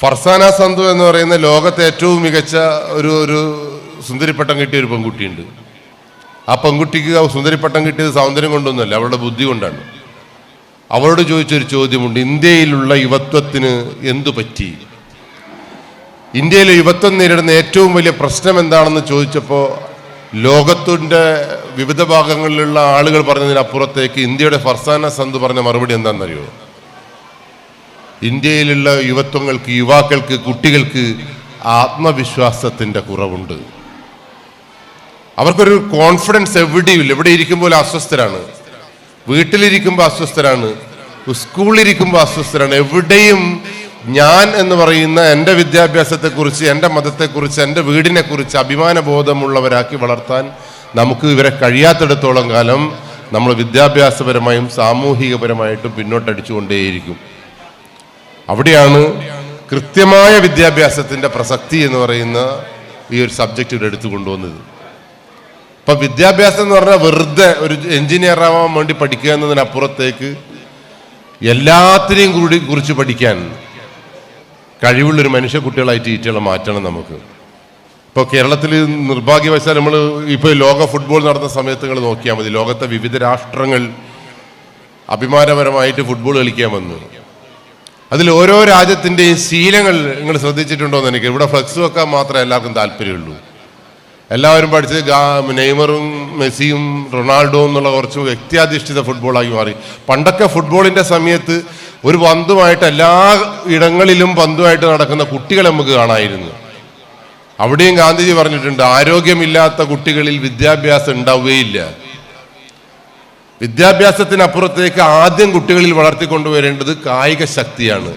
ഫർസാന സന്തു എന്ന് പറയുന്ന ലോകത്തെ ഏറ്റവും മികച്ച ഒരു ഒരു സുന്ദരിപ്പട്ടം കിട്ടിയ ഒരു പെൺകുട്ടിയുണ്ട്. ആ പെൺകുട്ടിക്ക് സുന്ദരിപ്പട്ടം കിട്ടിയത് സൗന്ദര്യം കൊണ്ടൊന്നുമല്ല അവളുടെ ബുദ്ധി കൊണ്ടാണ്. അവളോട് ചോദിച്ചൊരു ചോദ്യമുണ്ട് ഇന്ത്യയിലുള്ള യുവത്വത്തിന് എന്തു പറ്റി? ഇന്ത്യയിലെ യുവത്വം നേരിടുന്ന ഏറ്റവും വലിയ പ്രശ്നം എന്താണെന്ന് ചോദിച്ചപ്പോൾ ലോകത്തിന്റെ വിവിധ ഭാഗങ്ങളിലുള്ള ആളുകൾ പറഞ്ഞതിനപ്പുറത്തേക്ക് ഇന്ത്യയുടെ ഫർസാന സന്ത് പറഞ്ഞ മറുപടി എന്താണെന്നറിയോ? ഇന്ത്യയിലുള്ള യുവത്വങ്ങൾക്ക് യുവാക്കൾക്ക് കുട്ടികൾക്ക് ആത്മവിശ്വാസത്തിന്റെ കുറവുണ്ട്. അവർക്കൊരു കോൺഫിഡൻസ് എവിടെയും എവിടെ ഇരിക്കുമ്പോൾ അസ്വസ്ഥരാണ്. വീട്ടിലിരിക്കുമ്പോൾ അസ്വസ്ഥരാണ്. സ്കൂളിലിരിക്കുമ്പോൾ അസ്വസ്ഥരാണ്. എവിടെയും ഞാൻ എന്ന് പറയുന്ന എന്റെ വിദ്യാഭ്യാസത്തെക്കുറിച്ച് എന്റെ മതത്തെക്കുറിച്ച് എന്റെ വീടിനെക്കുറിച്ച് അഭിമാനബോധമുള്ളവരാക്കി വളർത്താൻ നമുക്ക് ഇവരെ കഴിയാത്തിടത്തോളം കാലം നമ്മൾ വിദ്യാഭ്യാസപരമായും സാമൂഹികപരമായിട്ടും പിന്നോട്ടടിച്ചുകൊണ്ടേയിരിക്കും. അവിടെയാണ് കൃത്യമായ വിദ്യാഭ്യാസത്തിന്റെ പ്രസക്തി എന്ന് പറയുന്ന ഈ ഒരു സബ്ജക്റ്റ് ഇവിടെ എടുത്തു കൊണ്ടുവന്നത്. ഇപ്പൊ വിദ്യാഭ്യാസം എന്ന് പറഞ്ഞാൽ വെറുതെ ഒരു എഞ്ചിനീയർ ആവാൻ വേണ്ടി പഠിക്കുക എന്നതിനപ്പുറത്തേക്ക് എല്ലാത്തിനെയും കൂടി കുറിച്ച് പഠിക്കാൻ കഴിവുള്ളൊരു മനുഷ്യ കുട്ടികളായിട്ട് ഈറ്റുകളെ മാറ്റണം നമുക്ക്. ഇപ്പോൾ കേരളത്തിൽ നിർഭാഗ്യവശാൽ നമ്മൾ ഇപ്പോൾ ലോക ഫുട്ബോൾ നടന്ന സമയത്ത് നിങ്ങൾ നോക്കിയാൽ മതി. ലോകത്തെ വിവിധ രാഷ്ട്രങ്ങൾ അഭിമാനപരമായിട്ട് ഫുട്ബോൾ കളിക്കാൻ വന്നു. അതിൽ ഓരോ രാജ്യത്തിന്റെയും ശീലങ്ങൾ നിങ്ങൾ ശ്രദ്ധിച്ചിട്ടുണ്ടോ എന്ന് എനിക്ക്. ഇവിടെ ഫ്ലക്സ് വെക്കാൻ മാത്രമേ എല്ലാവർക്കും താല്പര്യമുള്ളൂ. എല്ലാവരും പഠിച്ചത് നെയ്മറും മെസ്സിയും റൊണാൾഡോ എന്നുള്ള കുറച്ച് വ്യക്തിയാധിഷ്ഠിത ഫുട്ബോളായി മാറി. പണ്ടൊക്കെ ഫുട്ബോളിന്റെ സമയത്ത് ഒരു പന്തുമായിട്ട് എല്ലാ ഇടങ്ങളിലും പന്തുമായിട്ട് നടക്കുന്ന കുട്ടികളെ നമുക്ക് കാണായിരുന്നു. അവിടെയും ഗാന്ധിജി പറഞ്ഞിട്ടുണ്ട് ആരോഗ്യമില്ലാത്ത കുട്ടികളിൽ വിദ്യാഭ്യാസം ഉണ്ടാവുകയില്ല. വിദ്യാഭ്യാസത്തിനപ്പുറത്തേക്ക് ആദ്യം കുട്ടികളിൽ വളർത്തിക്കൊണ്ടുവരേണ്ടത് കായിക ശക്തിയാണ്.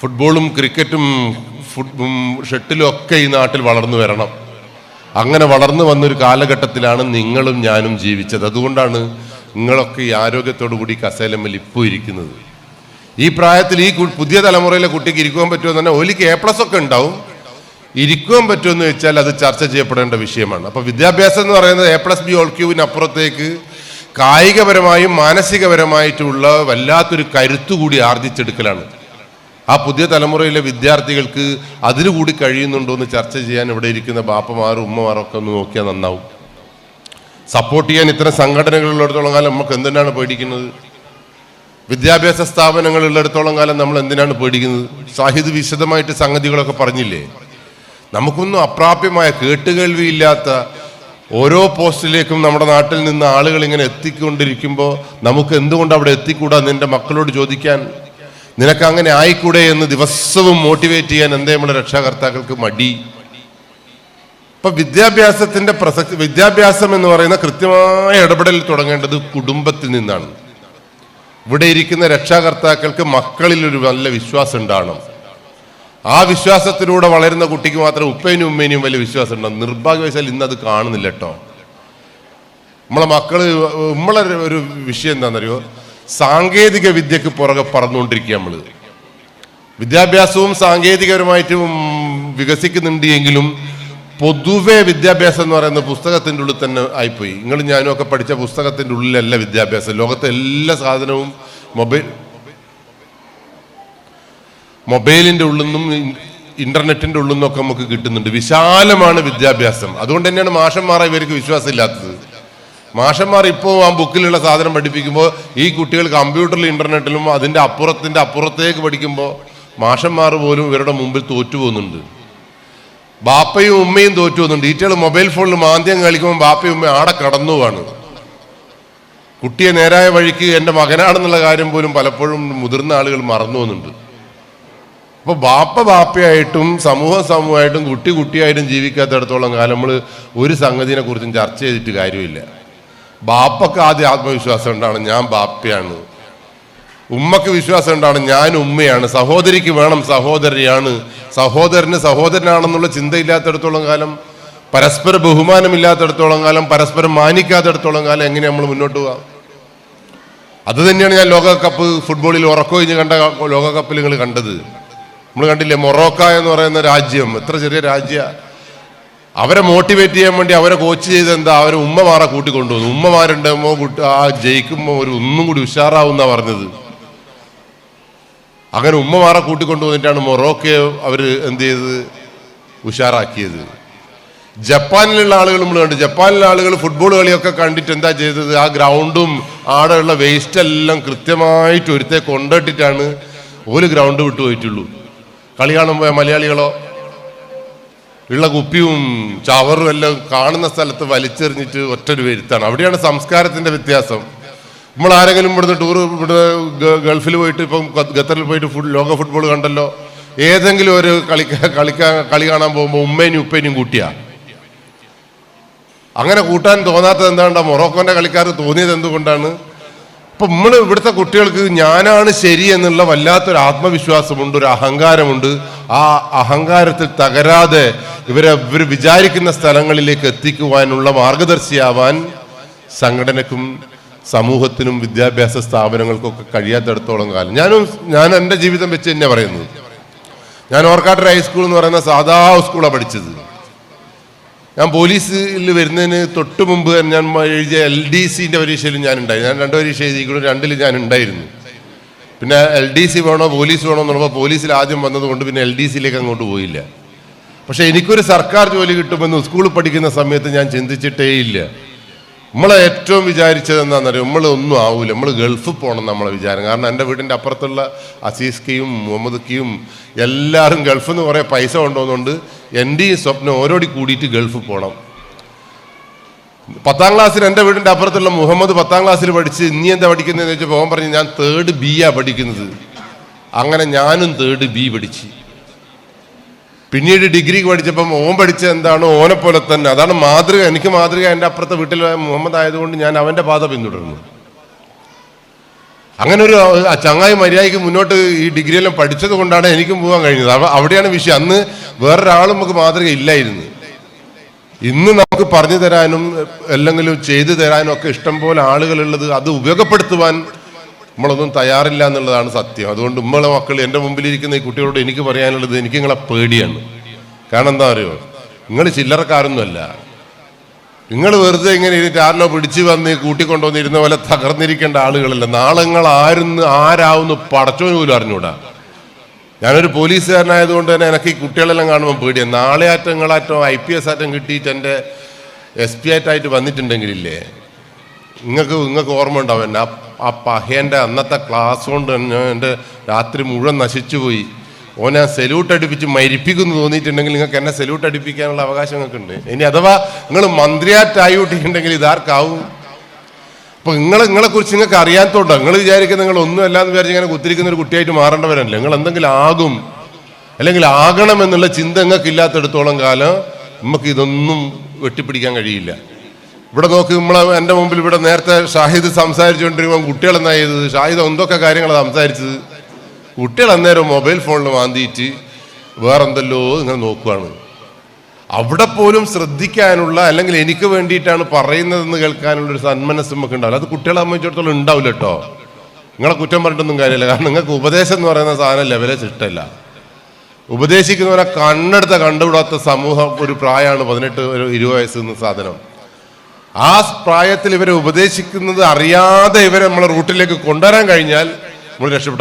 ഫുട്ബോളും ക്രിക്കറ്റും ഷട്ടിലും ഒക്കെ ഈ നാട്ടിൽ വളർന്നു വരണം. അങ്ങനെ വളർന്നു വന്നൊരു കാലഘട്ടത്തിലാണ് നിങ്ങളും ഞാനും ജീവിച്ചത്. അതുകൊണ്ടാണ് നിങ്ങളൊക്കെ ഈ ആരോഗ്യത്തോടു കൂടി കസേലമ്മൽ ഇപ്പോൾ ഇരിക്കുന്നത്. ഈ പ്രായത്തിൽ ഈ പുതിയ തലമുറയിലെ കുട്ടിക്ക് ഇരിക്കുവാൻ പറ്റുമോ പറഞ്ഞാൽ ഒലിക്ക് എ പ്ലസ് ഒക്കെ ഉണ്ടാവും. ഇരിക്കുവാൻ പറ്റുമെന്ന് വെച്ചാൽ അത് ചർച്ച ചെയ്യപ്പെടേണ്ട വിഷയമാണ്. അപ്പോൾ വിദ്യാഭ്യാസം എന്ന് പറയുന്നത് എ പ്ലസ് ബി ഓൾ ക്യൂവിനപ്പുറത്തേക്ക് കായികപരമായും മാനസികപരമായിട്ടുള്ള വല്ലാത്തൊരു കരുത്തുകൂടി ആർജിച്ചെടുക്കലാണ്. ആ പുതിയ തലമുറയിലെ വിദ്യാർത്ഥികൾക്ക് അതിലുകൂടി കഴിയുന്നുണ്ടോ എന്ന് ചർച്ച ചെയ്യാൻ ഇവിടെ ഇരിക്കുന്ന ബാപ്പമാരും ഉമ്മമാരും ഒക്കെ ഒന്ന് നോക്കിയാൽ നന്നാവും. സപ്പോർട്ട് ചെയ്യാൻ ഇത്തരം സംഘടനകളുള്ളിടത്തോളം കാലം നമുക്ക് എന്തിനാണ് പേടിക്കുന്നത്? വിദ്യാഭ്യാസ സ്ഥാപനങ്ങൾ ഉള്ളിടത്തോളം കാലം നമ്മൾ എന്തിനാണ് പേടിക്കുന്നത്? സാഹിത് വിശദമായിട്ട് സംഗതികളൊക്കെ പറഞ്ഞില്ലേ? നമുക്കൊന്നും അപ്രാപ്യമായ കേട്ടുകേൾവിയില്ലാത്ത ഓരോ പോസ്റ്റിലേക്കും നമ്മുടെ നാട്ടിൽ നിന്ന് ആളുകൾ ഇങ്ങനെ എത്തിക്കൊണ്ടിരിക്കുമ്പോൾ നമുക്ക് എന്തുകൊണ്ട് അവിടെ എത്തിക്കൂടാ നിന്റെ മക്കളോട് ചോദിക്കാൻ? നിനക്ക് അങ്ങനെ ആയിക്കൂടെ എന്ന് ദിവസവും മോട്ടിവേറ്റ് ചെയ്യാൻ എന്തേ നമ്മുടെ രക്ഷാകർത്താക്കൾക്ക് മടി? ഇപ്പൊ വിദ്യാഭ്യാസത്തിന്റെ പ്രസക്തി വിദ്യാഭ്യാസം എന്ന് പറയുന്ന കൃത്യമായ ഇടപെടൽ തുടങ്ങേണ്ടത് കുടുംബത്തിൽ നിന്നാണ്. ഇവിടെ ഇരിക്കുന്ന രക്ഷാകർത്താക്കൾക്ക് മക്കളിൽ ഒരു നല്ല വിശ്വാസം ഉണ്ടാവണം. ആ വിശ്വാസത്തിലൂടെ വളരുന്ന കുട്ടിക്ക് മാത്രം ഉപ്പേനും ഉമ്മേനും വലിയ വിശ്വാസം ഉണ്ടാവും നിർഭാഗ്യവശാൽ ഇന്ന് അത് കാണുന്നില്ല കേട്ടോ. നമ്മളെ മക്കൾ നമ്മളെ ഒരു വിഷയം എന്താണെന്നറിയോ? സാങ്കേതിക വിദ്യക്ക് പുറകെ പറന്നുകൊണ്ടിരിക്കുക നമ്മൾ വിദ്യാഭ്യാസവും സാങ്കേതികപരമായിട്ടും വികസിക്കുന്നുണ്ട് എങ്കിലും പൊതുവെ വിദ്യാഭ്യാസം എന്ന് പറയുന്ന പുസ്തകത്തിന്റെ ഉള്ളിൽ തന്നെ ആയിപ്പോയി. നിങ്ങൾ ഞാനും ഒക്കെ പഠിച്ച പുസ്തകത്തിന്റെ ഉള്ളിലല്ല വിദ്യാഭ്യാസം. ലോകത്തെ എല്ലാ സാധനവും മൊബൈൽ മൊബൈലിന്റെ ഉള്ളിൽ നിന്നും ഇന്റർനെറ്റിന്റെ ഉള്ളിൽ നിന്നൊക്കെ നമുക്ക് കിട്ടുന്നുണ്ട്. വിശാലമാണ് വിദ്യാഭ്യാസം. അതുകൊണ്ട് തന്നെയാണ് മാഷന്മാരെ ഇവർക്ക് വിശ്വാസമില്ലാത്തത്. മാഷന്മാർ ഇപ്പോൾ ആ ബുക്കിലുള്ള സാധനം പഠിപ്പിക്കുമ്പോൾ ഈ കുട്ടികൾ കമ്പ്യൂട്ടറിൽ ഇന്റർനെറ്റിലും അതിന്റെ അപ്പുറത്തിന്റെ അപ്പുറത്തേക്ക് പഠിക്കുമ്പോൾ മാഷന്മാർ പോലും ഇവരുടെ മുമ്പിൽ തോറ്റു പോകുന്നുണ്ട് ബാപ്പയും ഉമ്മയും തോറ്റു പോകുന്നുണ്ട് ഈറ്റകൾ മൊബൈൽ ഫോണിൽ മാന്ദ്യം കളിക്കുമ്പോൾ ബാപ്പയും ഉമ്മയും ആടെ കടന്നു പോവാണ് കുട്ടിയെ നേരായ വഴിക്ക് എന്റെ മകനാണെന്നുള്ള കാര്യം പോലും പലപ്പോഴും മുതിർന്ന ആളുകൾ മറന്നു പോകുന്നുണ്ട് അപ്പൊ ബാപ്പ ബാപ്പയായിട്ടും സമൂഹം സമൂഹമായിട്ടും കുട്ടി കുട്ടിയായിട്ടും ജീവിക്കാത്തിടത്തോളം കാലം നമ്മൾ ഒരു സംഗതിനെ കുറിച്ചും ചർച്ച ചെയ്തിട്ട് കാര്യമില്ല. ബാപ്പക്ക് ആദ്യം ആത്മവിശ്വാസം ഉണ്ടാണ് ഞാൻ ബാപ്പയാണ്. ഉമ്മക്ക് വിശ്വാസം ഉണ്ടാണ് ഞാൻ ഉമ്മയാണ്. സഹോദരിക്ക് വേണം സഹോദരിയാണ്. സഹോദരന് സഹോദരനാണെന്നുള്ള ചിന്തയില്ലാത്തിടത്തോളം കാലം പരസ്പര ബഹുമാനമില്ലാത്തിടത്തോളം കാലം പരസ്പരം മാനിക്കാത്തിടത്തോളം കാലം എങ്ങനെ നമ്മൾ മുന്നോട്ട് പോകാം അത് തന്നെയാണ് ഞാൻ ലോകകപ്പ് ഫുട്ബോളിൽ ഉറക്കൊഴിഞ്ഞ് കണ്ട ലോകകപ്പിൽ നിങ്ങൾ കണ്ടത്. നമ്മൾ കണ്ടില്ലേ മൊറോക്ക എന്ന് പറയുന്ന രാജ്യം എത്ര ചെറിയ രാജ്യ. അവരെ മോട്ടിവേറ്റ് ചെയ്യാൻ വേണ്ടി അവരെ കോച്ച് ചെയ്ത് എന്താ അവരെ ഉമ്മമാരെ കൂട്ടിക്കൊണ്ടുവന്നു. ഉമ്മമാരുണ്ടാകുമ്പോ ആ ജയിക്കുമ്പോൾ ഒരു ഒന്നും കൂടി ഉഷാറാവുന്ന പറഞ്ഞത്. അങ്ങനെ ഉമ്മമാരെ കൂട്ടിക്കൊണ്ടുവന്നിട്ടാണ് മൊറോക്കയെ അവർ എന്ത് ചെയ്തത് ഉഷാറാക്കിയത്. ജപ്പാനിലുള്ള ആളുകൾ നമ്മൾ കണ്ടു. ജപ്പാനിലെ ആളുകൾ ഫുട്ബോൾ കളിയൊക്കെ കണ്ടിട്ട് എന്താ ചെയ്തത്? ആ ഗ്രൗണ്ടും ആടെയുള്ള വേസ്റ്റ് എല്ലാം കൃത്യമായിട്ട് ഒരുത്തെ കൊണ്ടിട്ടിട്ടാണ് ഒരു ഗ്രൗണ്ട് വിട്ടു പോയിട്ടുള്ളൂ. കളി മലയാളികളോ? ഉള്ള കുപ്പിയും ചവറും എല്ലാം കാണുന്ന സ്ഥലത്ത് വലിച്ചെറിഞ്ഞിട്ട് ഒറ്റ ഒരു വരുത്താണ്. അവിടെയാണ് സംസ്കാരത്തിന്റെ വ്യത്യാസം. നമ്മൾ ആരെങ്കിലും ഇവിടുന്ന് ടൂർ ഇവിടെ ഗൾഫിൽ പോയിട്ട് ഇപ്പം ഖത്തറിൽ പോയിട്ട് ഫുഡ് ലോക ഫുട്ബോൾ കണ്ടല്ലോ. ഏതെങ്കിലും ഒരു കളിക്ക കളിക്കാൻ കളി കാണാൻ പോകുമ്പോൾ ഉമ്മേനും ഉപ്പേനും കൂട്ടിയാ. അങ്ങനെ കൂട്ടാൻ തോന്നാത്തത് എന്താണ് മൊറോക്കോന്റെ കളിക്കാർ തോന്നിയത് എന്തുകൊണ്ടാണ്? ഇപ്പൊ നമ്മൾ ഇവിടുത്തെ കുട്ടികൾക്ക് ഞാനാണ് ശരി എന്നുള്ള വല്ലാത്തൊരു ആത്മവിശ്വാസമുണ്ട് ഒരു അഹങ്കാരമുണ്ട്. ആ അഹങ്കാരത്തിൽ തകരാതെ ഇവരെ ഇവർ വിചാരിക്കുന്ന സ്ഥലങ്ങളിലേക്ക് എത്തിക്കുവാനുള്ള മാർഗദർശിയാവാൻ സംഘടനക്കും സമൂഹത്തിനും വിദ്യാഭ്യാസ സ്ഥാപനങ്ങൾക്കൊക്കെ കഴിയാത്തടത്തോളം കാലം. ഞാനും ഞാൻ എന്റെ ജീവിതം വെച്ച് തന്നെ പറയുന്നത്. ഞാൻ ഓർക്കാട്ടർ ഹൈസ്കൂൾ എന്ന് പറയുന്ന സാധാ സ്കൂളാണ് പഠിച്ചത്. ഞാൻ പോലീസിൽ വരുന്നതിന് തൊട്ട് മുമ്പ് തന്നെ ഞാൻ എഴുതിയ എൽ ഡി സിന്റെ പരീക്ഷയിൽ ഞാൻ ഉണ്ടായി ഞാൻ രണ്ട് പരീക്ഷ എഴുതിക്കണം രണ്ടിൽ ഞാൻ ഉണ്ടായിരുന്നു പിന്നെ എൽ ഡി സി വേണോ പോലീസ് വേണോ എന്ന് പറഞ്ഞപ്പോൾ പോലീസിൽ ആദ്യം വന്നതുകൊണ്ട് പിന്നെ എൽ ഡി സിയിലേക്ക് അങ്ങോട്ട് പോയില്ല. പക്ഷേ എനിക്കൊരു സർക്കാർ ജോലി കിട്ടുമെന്ന് സ്കൂളിൽ പഠിക്കുന്ന സമയത്ത് ഞാൻ ചിന്തിച്ചിട്ടേ ഇല്ല. നമ്മളെ ഏറ്റവും വിചാരിച്ചത് എന്താണെന്നറിയോ? നമ്മൾ ഒന്നും ആവില്ല നമ്മൾ ഗൾഫിൽ പോകണം നമ്മളെ വിചാരം. കാരണം എന്റെ വീടിന്റെ അപ്പുറത്തുള്ള അസീസ്കയും മുഹമ്മദ് എല്ലാവരും ഗൾഫിൽ നിന്ന് കുറേ പൈസ കൊണ്ടുവന്നുകൊണ്ട് എന്റെയും സ്വപ്നം ഓരോടി കൂടിയിട്ട് ഗൾഫിൽ പോകണം പത്താം ക്ലാസ്സിൽ എന്റെ വീടിന്റെ അപ്പുറത്തുള്ള മുഹമ്മദ് പത്താം ക്ലാസ്സിൽ പഠിച്ച് ഇനി എന്താ പഠിക്കുന്നതെന്ന് വെച്ചാൽ പോകാൻ പറഞ്ഞ് ഞാൻ തേർഡ് ബി ആ പഠിക്കുന്നത്. അങ്ങനെ ഞാനും തേർഡ് ബി പഠിച്ച്. പിന്നീട് ഡിഗ്രിക്ക് പഠിച്ചപ്പം ഓൻ പഠിച്ച എന്താണ് ഓനെ പോലെ തന്നെ. അതാണ് മാതൃക. എനിക്ക് മാതൃക എന്റെ അപ്പുറത്തെ വീട്ടിൽ മുഹമ്മദ് ആയതുകൊണ്ട് ഞാൻ അവന്റെ പാത പിന്തുടർന്നു. അങ്ങനെ ഒരു ചങ്ങായി മര്യാദയ്ക്ക് മുന്നോട്ട് ഈ ഡിഗ്രി എല്ലാം പഠിച്ചത് കൊണ്ടാണ് എനിക്കും പോകാൻ കഴിഞ്ഞത്. അവിടെയാണ് വിഷയം. അന്ന് വേറൊരാളും നമുക്ക് മാതൃക ഇല്ലായിരുന്നു. ഇന്ന് നമുക്ക് പറഞ്ഞു തരാനും അല്ലെങ്കിൽ ചെയ്തു തരാനും ഒക്കെ ഇഷ്ടം പോലെ ആളുകളുള്ളത് അത് ഉപയോഗപ്പെടുത്തുവാൻ നമ്മളൊന്നും തയ്യാറില്ല എന്നുള്ളതാണ് സത്യം. അതുകൊണ്ട് ഉമ്മളെ മക്കൾ എന്റെ മുമ്പിലിരിക്കുന്ന ഈ കുട്ടികളോട് എനിക്ക് പറയാനുള്ളത് എനിക്ക് നിങ്ങളെ പേടിയാണ്. കാരണം എന്താ പറയുക നിങ്ങൾ ചില്ലറക്കാരൊന്നുമല്ല. നിങ്ങൾ വെറുതെ ഇങ്ങനെ ഇരുന്നിട്ട് ആരിലോ പിടിച്ചു വന്ന് കൂട്ടിക്കൊണ്ടുവന്നിരുന്ന പോലെ തകർന്നിരിക്കേണ്ട ആളുകളല്ല. നാളങ്ങൾ ആരുന്ന് ആരാവുന്നു പടച്ചോന് പോലും അറിഞ്ഞൂടാ. ഞാനൊരു പോലീസുകാരനായതുകൊണ്ട് തന്നെ എനിക്ക് ഈ കുട്ടികളെല്ലാം കാണുമ്പോൾ പേടിയാണ് നാളെ ആറ്റങ്ങളാറ്റം ഐ പി എസ് ആറ്റം കിട്ടിയിട്ട് എന്റെ എസ് പി ആയിട്ടായിട്ട് വന്നിട്ടുണ്ടെങ്കിലില്ലേ നിങ്ങൾക്ക് നിങ്ങൾക്ക് ഓർമ്മ ഉണ്ടാവും. ആ പഹേന്റെ അന്നത്തെ ക്ലാസ് കൊണ്ട് തന്നെ എന്റെ രാത്രി മുഴുവൻ നശിച്ചു പോയി ഓനെ സെല്യൂട്ട് അടിപ്പിച്ച് മരിപ്പിക്കുന്നു തോന്നിയിട്ടുണ്ടെങ്കിൽ നിങ്ങൾക്ക് എന്നെ സെല്യൂട്ട് അടിപ്പിക്കാനുള്ള അവകാശം നിങ്ങൾക്ക് ഉണ്ട് ഇനി അഥവാ നിങ്ങൾ മന്ത്രിയാറ്റായി വിട്ടിട്ടുണ്ടെങ്കിൽ ഇതാർക്കാവും അപ്പൊ നിങ്ങൾ നിങ്ങളെ കുറിച്ച് നിങ്ങൾക്ക് അറിയാത്തോണ്ടോ? നിങ്ങൾ വിചാരിക്കുന്ന നിങ്ങൾ ഒന്നും അല്ലാന്ന് വിചാരിച്ച് ഇങ്ങനെ കുത്തിരിക്കുന്ന ഒരു കുട്ടിയായിട്ട് മാറേണ്ടവരല്ലേ? നിങ്ങൾ എന്തെങ്കിലും ആകും. അല്ലെങ്കിൽ ആകണം എന്നുള്ള ചിന്ത നിങ്ങൾക്ക് ഇല്ലാത്തടത്തോളം കാലം നമുക്ക് ഇതൊന്നും വെട്ടിപ്പിടിക്കാൻ കഴിയില്ല. ഇവിടെ നോക്ക് നമ്മൾ എന്റെ മുമ്പിൽ ഇവിടെ നേരത്തെ ഷാഹിദ് സംസാരിച്ചുകൊണ്ടിരിക്കുമ്പോൾ കുട്ടികൾ എന്നാ ചെയ്തത്? ഷാഹിദ് എന്തൊക്കെ കാര്യങ്ങളാണ് സംസാരിച്ചത്? കുട്ടികൾ അന്നേരം മൊബൈൽ ഫോണിൽ വാന്തിയിട്ട് വേറെന്തല്ലോ നിങ്ങൾ നോക്കുകയാണ് അവിടെ പോലും ശ്രദ്ധിക്കാനുള്ള അല്ലെങ്കിൽ എനിക്ക് വേണ്ടിയിട്ടാണ് പറയുന്നതെന്ന് കേൾക്കാനുള്ള ഒരു സന്മനസ് നമുക്ക് ഉണ്ടാവില്ല. അത് കുട്ടികളെ സംബന്ധിച്ചിടത്തോളം ഉണ്ടാവില്ല കേട്ടോ. നിങ്ങളെ കുറ്റം പറഞ്ഞിട്ടൊന്നും കാര്യമില്ല. കാരണം നിങ്ങൾക്ക് ഉപദേശം എന്ന് പറയുന്ന സാധനം ലെവലെ ഇഷ്ടമല്ല ഉപദേശിക്കുന്നവരെ കണ്ണെടുത്ത കണ്ടുവിടാത്ത സമൂഹം ഒരു പ്രായമാണ് പതിനെട്ട് ഒരു ഇരുപത് വയസ്സ് എന്ന സാധനം. ആ പ്രായത്തിൽ ഇവരെ ഉപദേശിക്കുന്നത് അറിയാതെ ഇവരെ നമ്മളെ റൂട്ടിലേക്ക് കൊണ്ടുവരാൻ കഴിഞ്ഞാൽ നമ്മൾ രക്ഷപ്പെട്ടു